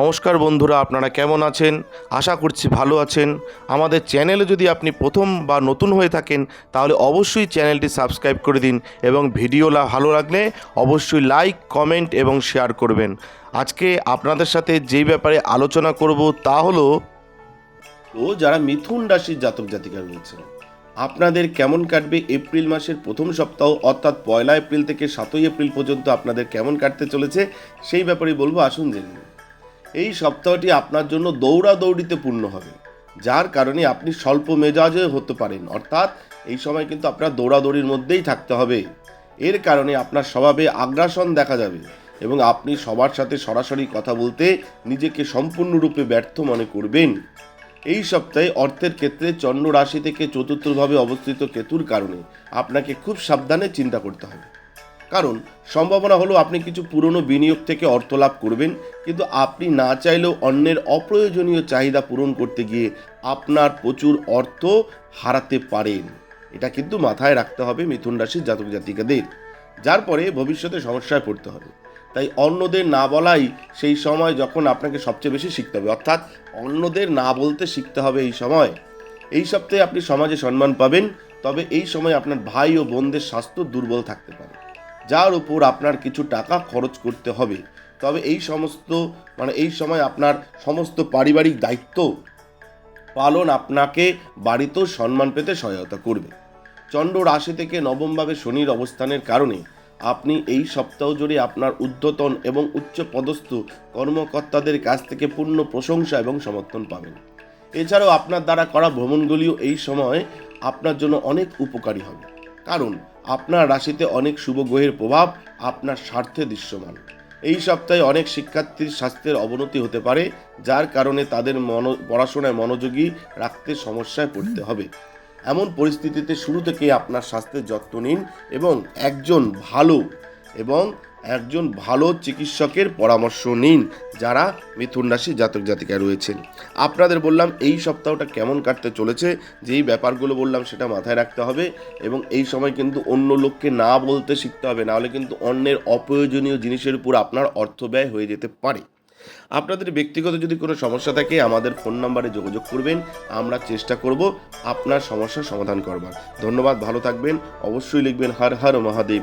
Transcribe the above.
নমস্কার বন্ধুরা, আপনারা কেমন আছেন? আশা করছি ভালো আছেন। আমাদের চ্যানেলে যদি আপনি প্রথম বা নতুন হয়ে থাকেন, তাহলে অবশ্যই চ্যানেলটি সাবস্ক্রাইব করে দিন এবং ভিডিও ভালো লাগলে অবশ্যই লাইক, কমেন্ট এবং শেয়ার করবেন। আজকে আপনাদের সাথে যেই ব্যাপারে আলোচনা করব তা হলো, ও যারা মিথুন রাশির জাতক জাতিকা রয়েছে, আপনাদের কেমন কাটবে এপ্রিল মাসের প্রথম সপ্তাহ অর্থাৎ পয়লা এপ্রিল থেকে সাতই এপ্রিল পর্যন্ত আপনাদের কেমন কাটতে চলেছে, সেই ব্যাপারে বলব, আসুন জেনে। এই সপ্তাহটি আপনার জন্য দৌড়াদৌড়িতে পূর্ণ হবে, যার কারণে আপনি স্বল্প মেজাজে হতে পারেন। অর্থাৎ এই সময় কিন্তু আপনার দৌড়াদৌড়ির মধ্যেই থাকতে হবে। এর কারণে আপনার স্বভাবে আগ্রাসন দেখা যাবে এবং আপনি সবার সাথে সরাসরি কথা বলতে নিজেকে সম্পূর্ণরূপে ব্যর্থ মনে করবেন। এই সপ্তাহে অর্থের ক্ষেত্রে চন্দ্র রাশি থেকে চতুর্থভাবে অবস্থিত কেতুর কারণে আপনাকে খুব সাবধানে চিন্তা করতে হবে। কারণ সম্ভাবনা হলো আপনি কিছু পুরনো বিনিয়োগ থেকে অর্থ লাভ করবেন, কিন্তু আপনি না চাইলেও অন্যের অপ্রয়োজনীয় চাহিদা পূরণ করতে গিয়ে আপনার প্রচুর অর্থ হারাতে পারেন। এটা কিন্তু মাথায় রাখতে হবে মিথুন রাশির জাতক জাতিকাদের, যার পরে ভবিষ্যতে সমস্যায় পড়তে হবে। তাই অন্যদের না বলাই সেই সময় যখন আপনাকে সবচেয়ে বেশি শিখতে হবে, অর্থাৎ অন্যদের না বলতে শিখতে হবে এই সময়। এই সপ্তাহে আপনি সমাজে সম্মান পাবেন, তবে এই সময় আপনার ভাই ও বোনদের স্বাস্থ্য দুর্বল থাকতে পারে। যার উপর আপনার কিছু টাকা খরচ করতে হবে। তবে এই সমস্ত মানে এই সময় আপনার সমস্ত পারিবারিক দায়িত্ব পালন আপনাকে বাড়িতেও সম্মান পেতে সহায়তা করবে। চন্দ্র রাশি থেকে নবমভাবে শনির অবস্থানের কারণে আপনি এই সপ্তাহ জুড়ে আপনার ঊর্ধ্বতন এবং উচ্চ পদস্থ কর্মকর্তাদের কাছ থেকে পূর্ণ প্রশংসা এবং সমর্থন পাবেন। এছাড়াও আপনার দ্বারা করা ভ্রমণগুলিও এই সময় আপনার জন্য অনেক উপকারী হবে। কারণ আপনার রাশিতে অনেক শুভ গ্রহের প্রভাব আপনার স্বার্থে দৃশ্যমান। এই সপ্তাহে অনেক শিক্ষার্থীর স্বাস্থ্যের অবনতি হতে পারে, যার কারণে তাদের মন, পড়াশোনায় মনোযোগী রাখতে সমস্যায় পড়তে হবে। এমন পরিস্থিতিতে শুরু থেকে আপনার স্বাস্থ্যের যত্ন নিন এবং একজন ভালো এবং একজন ভালো চিকিৎসকের পরামর্শ নিন যারা মিথুন রাশি জাতক জাতিকা রয়েছেন। আপনাদের বললাম এই সপ্তাহটা কেমন কাটতে চলেছে, যেই ব্যাপারগুলো বললাম সেটা মাথায় রাখতে হবে এবং এই সময় কিন্তু অন্য লোককে না বলতে শিখতে হবে, নাহলে কিন্তু অন্যের অপ্রয়োজনীয় জিনিসের উপর আপনার অর্থ ব্যয় হয়ে যেতে পারে। আপনাদের ব্যক্তিগত যদি কোনো সমস্যা থাকে, আমাদের ফোন নাম্বারে যোগাযোগ করবেন, আমরা চেষ্টা করব আপনার সমস্যার সমাধান করবার। ধন্যবাদ, ভালো থাকবেন। অবশ্যই লিখবেন হর হর মহাদেব।